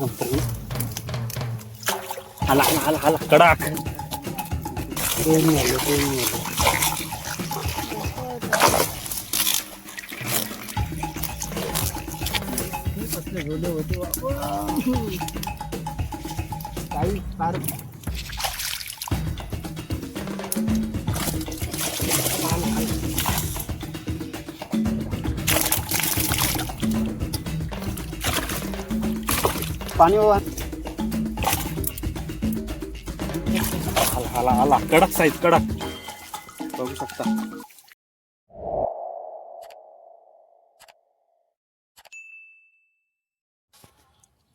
बघा आला आला आला आला कडाक. ट्रेन आलो काही फार पाणी बाबा आला आला आला कडक साईज कडक. बघू शकता.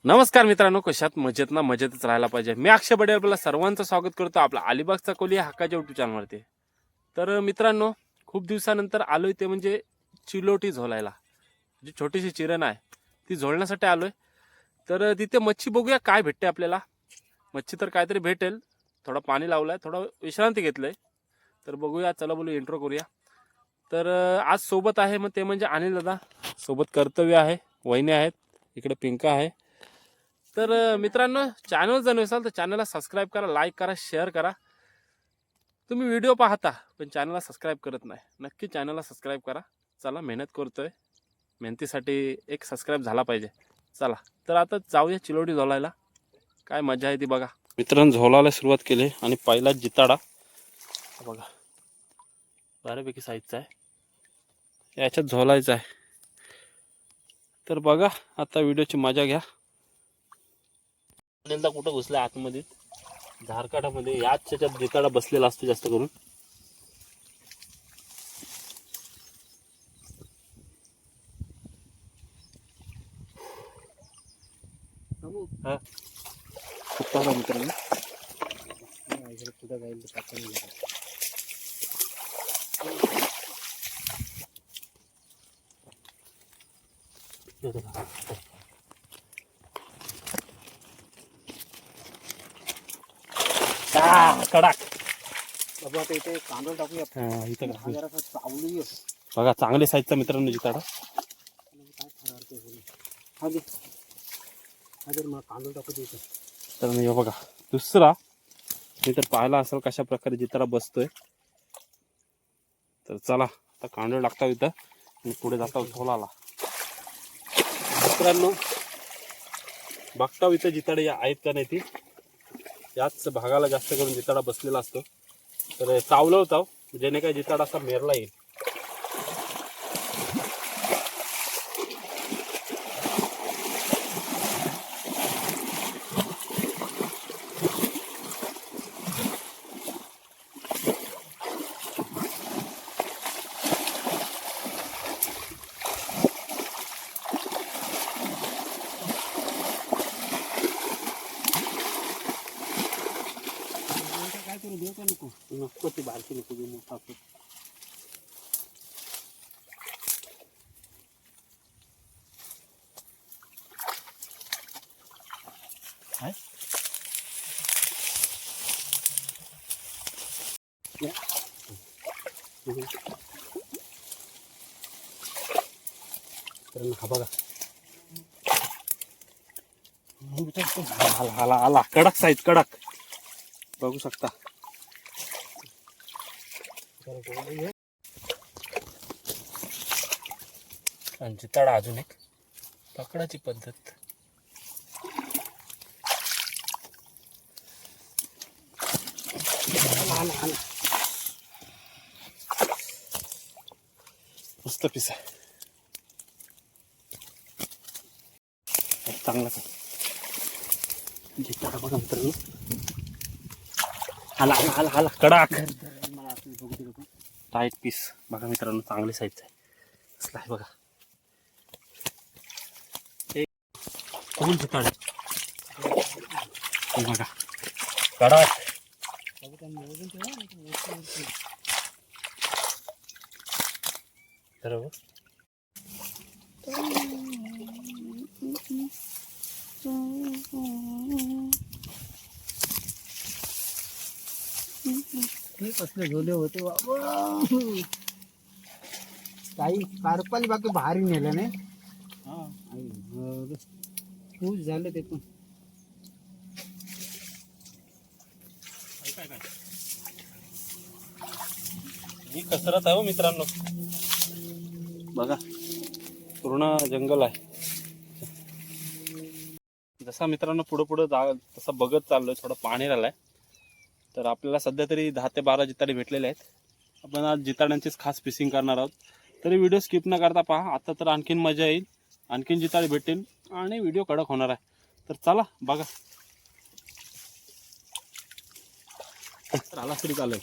नमस्कार मित्रांनो कशात मजेत ना मजेतच राहायला पाहिजे. मी अक्षय बडे आपल्याला सर्वांचं स्वागत करतो आपला अलिबागचा कोली हक्काच्या युट्यूब चॅनलवरती तर मित्रांनो खूप दिवसानंतर आलोय ते म्हणजे चिलोटी झोलायला. जी छोटीशी चिरण आहे ती झोलण्यासाठी आलोय. तर तिथे मच्छी बघूया काय भेटते आपल्याला. मच्छी तर काहीतरी भेटेल. थोडं पाणी लावलंय थोडं विश्रांती घेतलंय. तर बघूया चला बोलू इंट्रो करूया. तर आज सोबत आहे मग ते म्हणजे अनिल दादा. सोबत कर्तव्य आहे वहिनी आहेत इकडे पिंका आहे. तर मित्रांनो चॅनल जर नसाल तर चॅनलला सबस्क्राईब करा लाईक करा शेअर करा. तुम्ही व्हिडिओ पाहता पण चॅनलला सबस्क्राईब करत नाही. नक्की चॅनलला सबस्क्राईब करा. चला मेहनत करतोय. मेहनतीसाठी एक सबस्क्राईब झाला पाहिजे. चला तर आता जाऊया चिलोटी झोलायला. काय मजा आहे ती बघा. मित्रांनो झोलायला सुरुवात केली आणि पहिला जिताडा. हा बघा. बऱ्यापैकी साईजचा आहे. याच्यात झोलायचं आहे. तर बघा आता व्हिडिओची मजा घ्या. कुठं घुसलं आतमध्ये? झारकाठामध्ये याच त्याच्यात जिताडा बसलेला असतो जास्त करून हा खूप चांगला मित्रांनो कुठं जाईल तर पत्ता नाही लागत. आ, कडक बाबा आता इथे कांदा टाकूया हा, इथं हा का? जरासा चावली आहे. बघा चांगले साईजचा मित्रांनो जिताडा काय. हा हा मला टाकू तर बघा दुसरा मी तर पाहिला असेल कशा प्रकारे जिताडा बसतोय तर चला आता कांदळ लागता इथं. आणि पुढे जाता झोलाला. मित्रांनो बघता इथं जिताडे या- आहेत का नाही ती. याच भागाला जास्त करून जिताडा बसलेला असतो. तर चावलं होता जेणे काय जिताडा असा मेरला येईल काय करू देऊ का नको नको ती बारकी नको देऊ मोठा असतो. काय? तर हा बघा आला आला आला कडक साईज कडक बघू शकता आणि जिताडा अजून एक. पकडाची पद्धत. मस्त पीस. आहे चांगलाच आहे जिताडा बघा मित्रांनो. आला आला आला आला कडक मला असं बघू दे नको टाईट पीस बघा मित्रांनो चांगली साईज आहे. असला आहे बघा. एक कोण ठिकाण? हे बघा. कडक बघू. ते कसले झोले होते बाबा. काही कारपाली बाकी भारी नेलं नाही. खूप झालं ते पण. ही कसरत आहे हो मित्रांनो. बघा पूर्ण जंगल आहे. जसा मित्रांनो पुढं पुढं जा तसा बघत चाललोय थोडं पाणी आलाय तर आपल्याला सध्या तरी दहा ते बारा जिताडे भेटलेले आहेत. आपण आज जिताड्यांचीच खास फिशिंग करणार आहोत. तरी व्हिडिओ स्किप न करता पहा आता तर आणखीन मजा येईल आणखीन जिताडे भेटेल आणि व्हिडिओ कडक होणार आहे. तर चला बघा. तर आला तरी चालेल.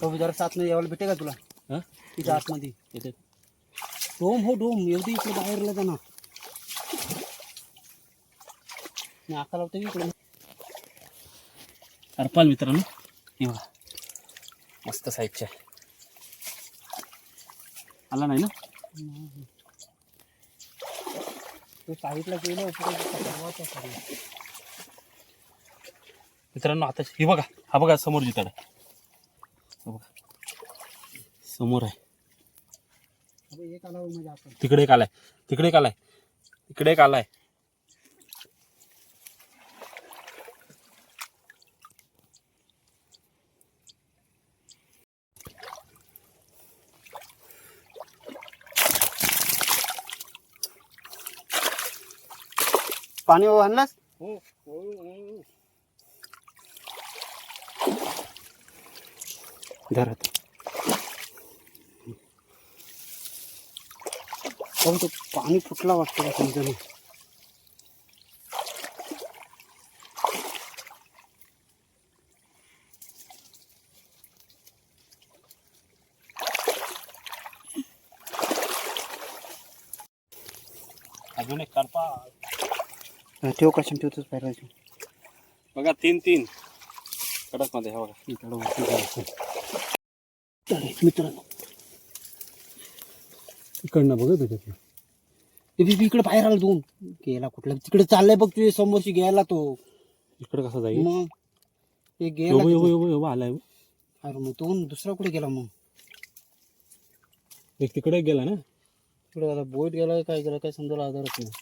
तो जरा साथ नाही यायला भेटे का तुला? हा? तिच्या आतमध्ये. येते. डोम हो डोम. एवढी इकडे बाहेरला जाणार मी आका लावतो अर्पाल मित्रांनो. हे बघा. मस्त साईजच्या आला नाही ना? तो साईडला गेलं उपयोग सगळं मित्रांनो आता हे बघा. हा बघा समोर हा बघा. समोर आहे. हो म्हणजे तिकडे एक आलाय. तिकडे एक आलाय. तिकडे एक आलाय. पाणी आणलास? धरत तो पाणी फुटला वाटतं का समजा नाही? अजून एक करपा ठेव कशाने ठेवतोच पाहिजे बघा तीन तीन. कडकमध्ये हा बघा मित्रांनो. इकडनं बघ बी इकडे बाहेर आला दोन. गेला कुठला? तिकडे चाललाय बघ तुझ्या समोरशी घ्यायला तो. इकडे कसं जाईल? मग. ते गेला आलाय. अरे मग दोन दुसरा कुठे गेला मग? एक तिकडे गेला ना? तिकडे बोट गेला काय गेला काय समजायला आधारच नाही.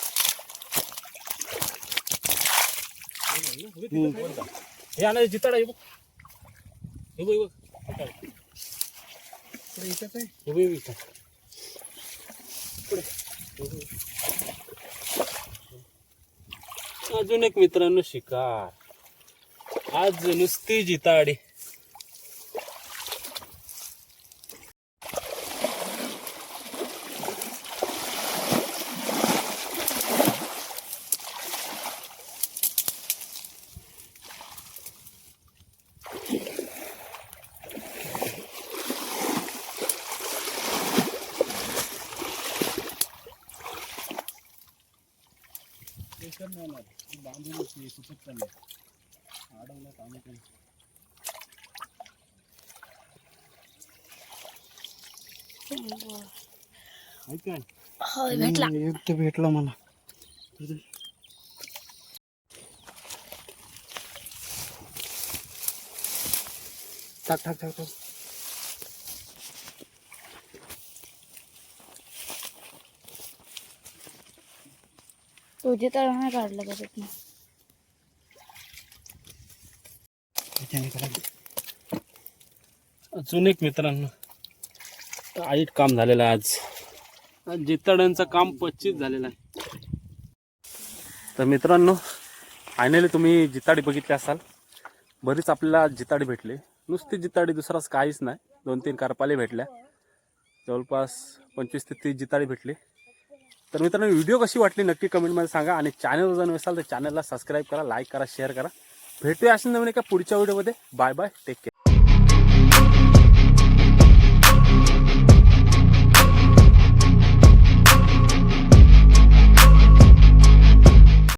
हे आलं जिताडा हे बघ. हे बघ हे बघ. हे बघ हे. अजून एक मित्रांनो शिकार. आज नुसती जिताडी. भेटला। एक तर भेटला मला. टाक टाक टाक टाक. तुझे तर नाही काढलं का अजून एक मित्रांनो टाईट काम झालेलं आहे आज. जितड्यांचं काम पच्चीस झालेलं आहे. तर मित्रांनो फायनली तुम्ही जिताडी बघितली असाल. बरीच आपल्याला जिताडी भेटली. नुसती जिताडी दुसराच काहीच नाही. दोन तीन कारपाले भेटल्या. जवळपास पंचवीस ते तीस जिताडी भेटली. तर मित्रांनो व्हिडिओ कशी वाटली नक्की कमेंटमध्ये सांगा. आणि चॅनल जर असाल तर चॅनलला सबस्क्राईब करा लाईक करा शेअर करा. भेटूया असं नवीन एका पुढच्या व्हिडिओमध्ये. Bye bye take care